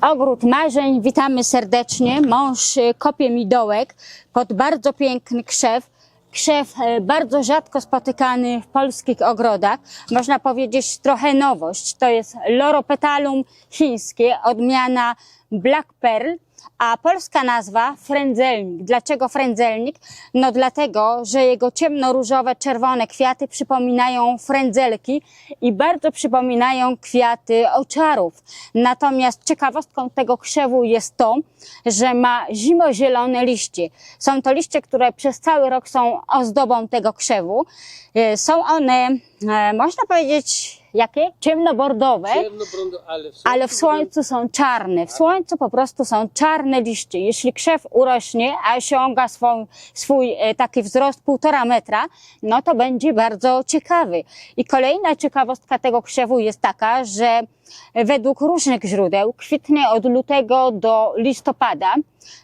Ogród marzeń, witamy serdecznie. Mąż y, kopie mi dołek pod bardzo piękny krzew. Krzew e, bardzo rzadko spotykany w polskich ogrodach. Można powiedzieć trochę nowość. To jest Loropetalum chińskie, odmiana Black Pearl, a polska nazwa frędzelnik. Dlaczego frędzelnik? No dlatego, że jego ciemnoróżowe, czerwone kwiaty przypominają frędzelki i bardzo przypominają kwiaty owczarów. Natomiast ciekawostką tego krzewu jest to, że ma zimozielone liście. Są to liście, które przez cały rok są ozdobą tego krzewu. E, Są one, e, można powiedzieć, jakie? Ciemnobordowe Ciemnobrądo, ale w słońcu, ale w słońcu są czarne. W słońcu po prostu są czarne liście. Jeśli krzew urośnie, a osiąga swój, swój e, taki wzrost półtora metra, no to będzie bardzo ciekawy. I kolejna ciekawostka tego krzewu jest taka, że według różnych źródeł kwitnie od lutego do listopada.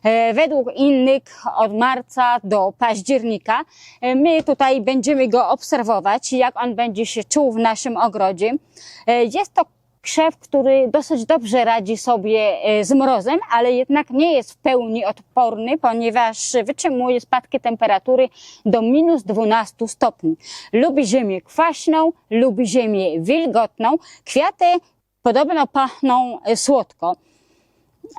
E, Według innych od marca do października. E, My tutaj będziemy go obserwować, jak on będzie się czuł w naszym ogrodzie. Jest to krzew, który dosyć dobrze radzi sobie e, z mrozem, ale jednak nie jest w pełni odporny, ponieważ wytrzymuje spadki temperatury do minus 12 stopni. Lubi ziemię kwaśną, lubi ziemię wilgotną. Kwiaty podobno pachną e, słodko.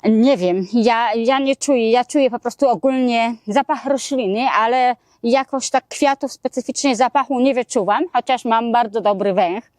Nie wiem, ja, ja nie czuję, ja czuję po prostu ogólnie zapach rośliny, ale jakoś tak kwiatów specyficznie zapachu nie wyczuwam, chociaż mam bardzo dobry węch.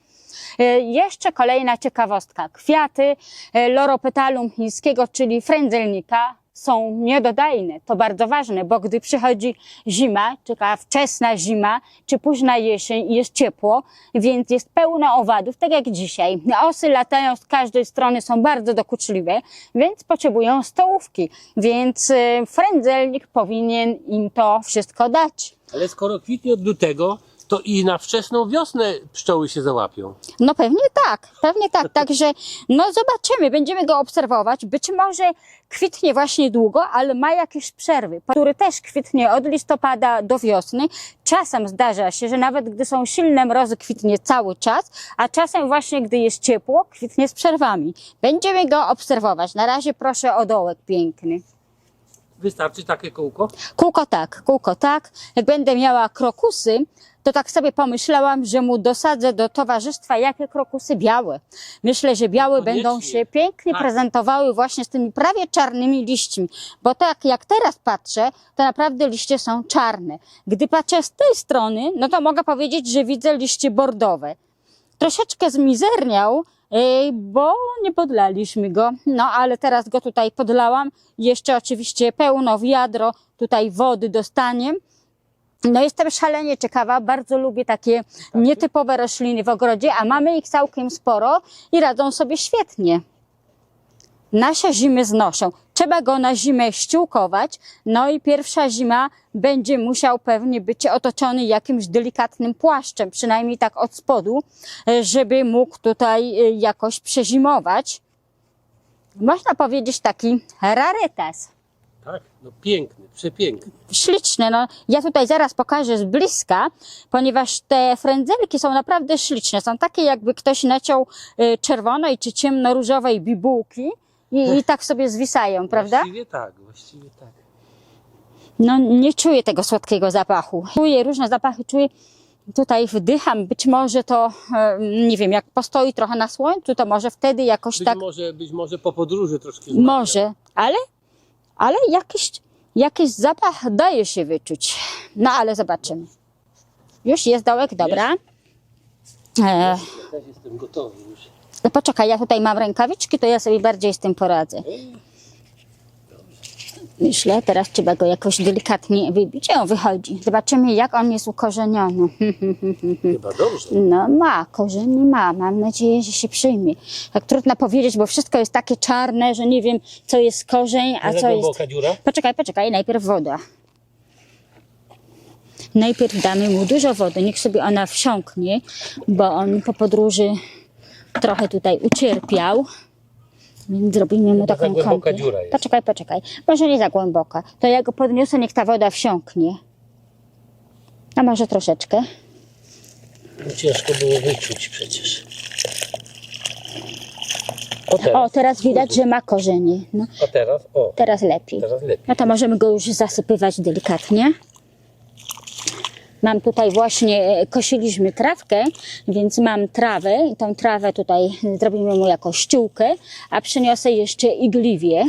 E, Jeszcze kolejna ciekawostka. Kwiaty e, loropetalum chińskiego, czyli frędzelnika, są niedodajne. To bardzo ważne, bo gdy przychodzi zima, czy wczesna zima, czy późna jesień jest ciepło, więc jest pełno owadów, tak jak dzisiaj. Osy latają z każdej strony, są bardzo dokuczliwe, więc potrzebują stołówki. Więc e, frędzelnik powinien im to wszystko dać. Ale skoro kwitnie od lutego, to i na wczesną wiosnę pszczoły się załapią. No pewnie tak, pewnie tak. Także no zobaczymy, będziemy go obserwować. Być może kwitnie właśnie długo, ale ma jakieś przerwy, który też kwitnie od listopada do wiosny. Czasem zdarza się, że nawet gdy są silne mrozy, kwitnie cały czas, a czasem właśnie gdy jest ciepło, kwitnie z przerwami. Będziemy go obserwować. Na razie proszę o dołek piękny. Wystarczy takie kółko? Kółko tak, kółko tak. Jak będę miała krokusy, to tak sobie pomyślałam, że mu dosadzę do towarzystwa jakie krokusy białe. Myślę, że białe Koniecznie. będą się pięknie Tak. prezentowały właśnie z tymi prawie czarnymi liśćmi. Bo tak jak teraz patrzę, to naprawdę liście są czarne. Gdy patrzę z tej strony, no to mogę powiedzieć, że widzę liście bordowe. Troszeczkę zmizerniał, bo nie podlaliśmy go. No ale teraz go tutaj podlałam. Jeszcze oczywiście pełno wiadro tutaj wody dostanie. No jestem szalenie ciekawa, bardzo lubię takie nietypowe rośliny w ogrodzie, a mamy ich całkiem sporo i radzą sobie świetnie. Nasze zimy znoszą. Trzeba go na zimę ściółkować, no i pierwsza zima będzie musiał pewnie być otoczony jakimś delikatnym płaszczem, przynajmniej tak od spodu, żeby mógł tutaj e, jakoś przezimować. Można powiedzieć taki rarytas. Tak. No piękny, przepiękny. Śliczne. No, ja tutaj zaraz pokażę z bliska, ponieważ te frędzelki są naprawdę śliczne. Są takie, jakby ktoś naciął y, czerwonej czy ciemnoróżowej bibułki i, i tak sobie zwisają, prawda? Właściwie tak, właściwie tak. No, nie czuję tego słodkiego zapachu. Czuję różne zapachy, czuję. Tutaj wdycham, być może to, e, nie wiem, jak postoi trochę na słońcu, to może wtedy jakoś Być, tak, może, być może po podróży troszkę może, ale, ale jakiś, jakiś zapach daje się wyczuć. No, ale zobaczymy. Już jest dołek, dobra. E, Ja też jestem gotowy już. no poczekaj, ja tutaj mam rękawiczki, to ja sobie bardziej z tym poradzę. Myślę, teraz trzeba go jakoś delikatnie wybić. O, wychodzi. Zobaczymy, jak on jest ukorzeniony. Chyba dobrze. No ma, korzeni ma. Mam nadzieję, że się przyjmie. Tak trudno powiedzieć, bo wszystko jest takie czarne, że nie wiem, co jest korzeń, a Ale co jest... głęboka dziura? Poczekaj, poczekaj, najpierw woda. Najpierw damy mu dużo wody, niech sobie ona wsiąknie, bo on po podróży trochę tutaj ucierpiał. Zrobimy mu taką głęboka kąpiel. dziura jest. Poczekaj, poczekaj. Może nie za głęboka. To ja go podniosę, niech ta woda wsiąknie. A może troszeczkę. No, ciężko było wyczuć przecież. O teraz, O, teraz widać, że ma korzenie. No, a teraz, o, teraz lepiej. teraz lepiej. No to możemy go już zasypywać delikatnie. Mam tutaj właśnie, e, kosiliśmy trawkę, więc mam trawę i tą trawę tutaj zrobimy mu jako ściółkę, a przyniosę jeszcze igliwie.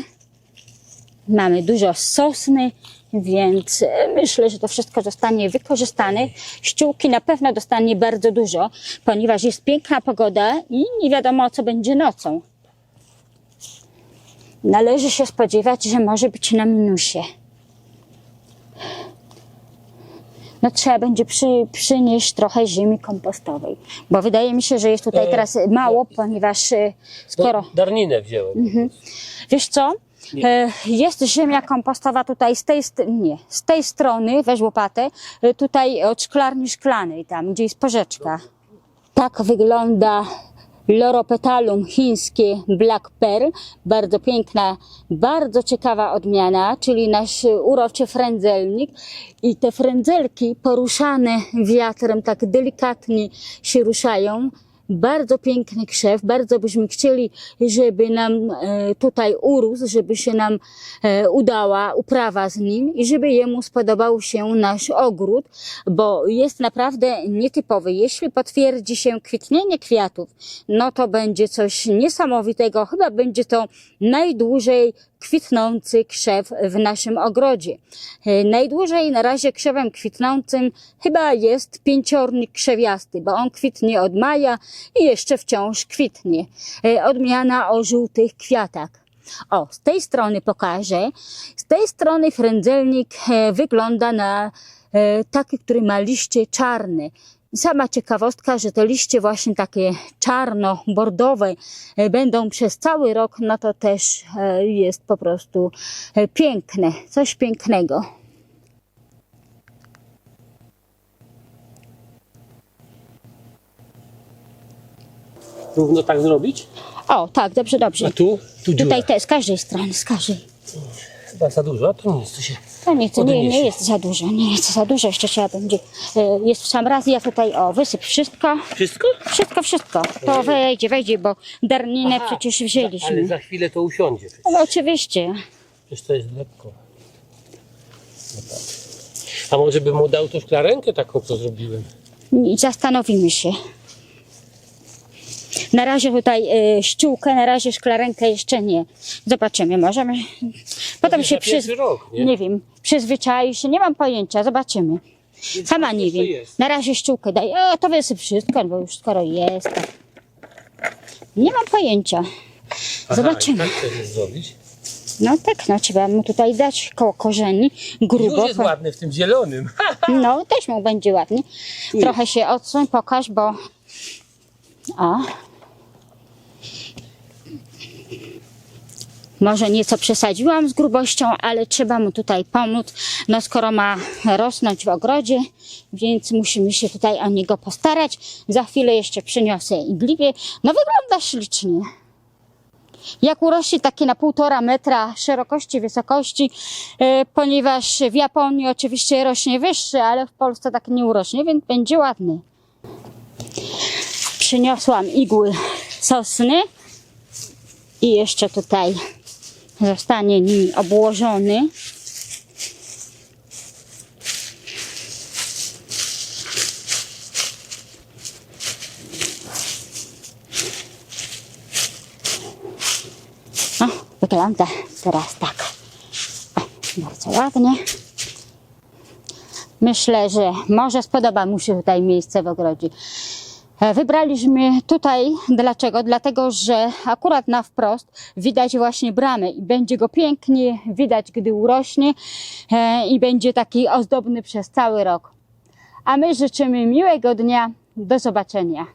Mamy dużo sosny, więc e, myślę, że to wszystko zostanie wykorzystane. Ściółki na pewno dostanie bardzo dużo, ponieważ jest piękna pogoda i nie wiadomo, co będzie nocą. Należy się spodziewać, że może być na minusie. No trzeba będzie przy, przynieść trochę ziemi kompostowej, bo wydaje mi się, że jest tutaj E, teraz mało, ponieważ e, skoro... No, darninę wziąłem. Wiesz co? Nie. E, Jest ziemia kompostowa tutaj z tej, nie, z tej strony, weź łopatę, tutaj od szklarni szklanej, tam gdzie jest porzeczka. Tak wygląda Loropetalum chińskie Black Pearl. Bardzo piękna, bardzo ciekawa odmiana, czyli nasz uroczy frędzelnik. I te frędzelki poruszane wiatrem tak delikatnie się ruszają. Bardzo piękny krzew, bardzo byśmy chcieli, żeby nam e, tutaj urósł, żeby się nam e, udała uprawa z nim i żeby jemu spodobał się nasz ogród, bo jest naprawdę nietypowy. Jeśli potwierdzi się kwitnienie kwiatów, no to będzie coś niesamowitego. Chyba będzie to najdłużej kwitnący krzew w naszym ogrodzie. E, Najdłużej na razie krzewem kwitnącym chyba jest pięciornik krzewiasty, bo on kwitnie od maja i jeszcze wciąż kwitnie. E, Odmiana o żółtych kwiatach. O, z tej strony pokażę. Z tej strony frędzelnik e, wygląda na taki, który ma liście czarne. I Sama ciekawostka, że te liście właśnie takie czarno-bordowe e, będą przez cały rok, no to też e, jest po prostu e, piękne, coś pięknego. Równo tak zrobić? O, tak, dobrze, dobrze. A tu? Tu dziura. Tutaj te, z każdej strony, z każdej. Chyba za dużo, to nic, to się... To nie, nie, jest za dużo, nie jest za dużo, jeszcze trzeba będzie. e, Jest w sam raz, ja tutaj, o, wysyp wszystko. Wszystko? Wszystko, wszystko. To wejdzie, wejdzie, bo darninę Aha, przecież Ale wzięliśmy. za chwilę to usiądzie. Ale oczywiście. Przecież to jest lekko. No tak. A może bym mu dał tą szklarenkę taką, co zrobiłem? I Zastanowimy się. Na razie tutaj e, ściółkę, na razie szklarenkę jeszcze nie. Zobaczymy, możemy. Potem się przyz... rok, nie? nie wiem, przyzwyczai się, nie mam pojęcia, zobaczymy. Sama nie jeszcze wiem. jest. Na razie ściółkę daj. O, to wysyp wszystko, bo już skoro jest. To... Nie mam pojęcia. Aha, Zobaczymy. i Tak chcesz zrobić? No tak, no trzeba mu tutaj dać koło korzeni, grubo. Już jest ładny w tym zielonym. No, też mu będzie ładnie. Trochę się odsuń, pokaż, bo... O. Może nieco przesadziłam z grubością, ale trzeba mu tutaj pomóc. No skoro ma rosnąć w ogrodzie, więc musimy się tutaj o niego postarać. Za chwilę jeszcze przyniosę igliwie. No wygląda ślicznie. Jak urośnie takie na półtora metra szerokości, wysokości, e, ponieważ w Japonii oczywiście rośnie wyższy, ale w Polsce tak nie urośnie, więc będzie ładny. Przyniosłam igły sosny i jeszcze tutaj zostanie nimi obłożony. O, wygląda teraz tak. O, bardzo ładnie. Myślę, że może spodoba mu się tutaj miejsce w ogrodzie. E, Wybraliśmy tutaj, dlaczego? Dlatego, że akurat na wprost widać właśnie bramę i będzie go pięknie widać, gdy urośnie e, i będzie taki ozdobny przez cały rok. A my życzymy miłego dnia. Do zobaczenia.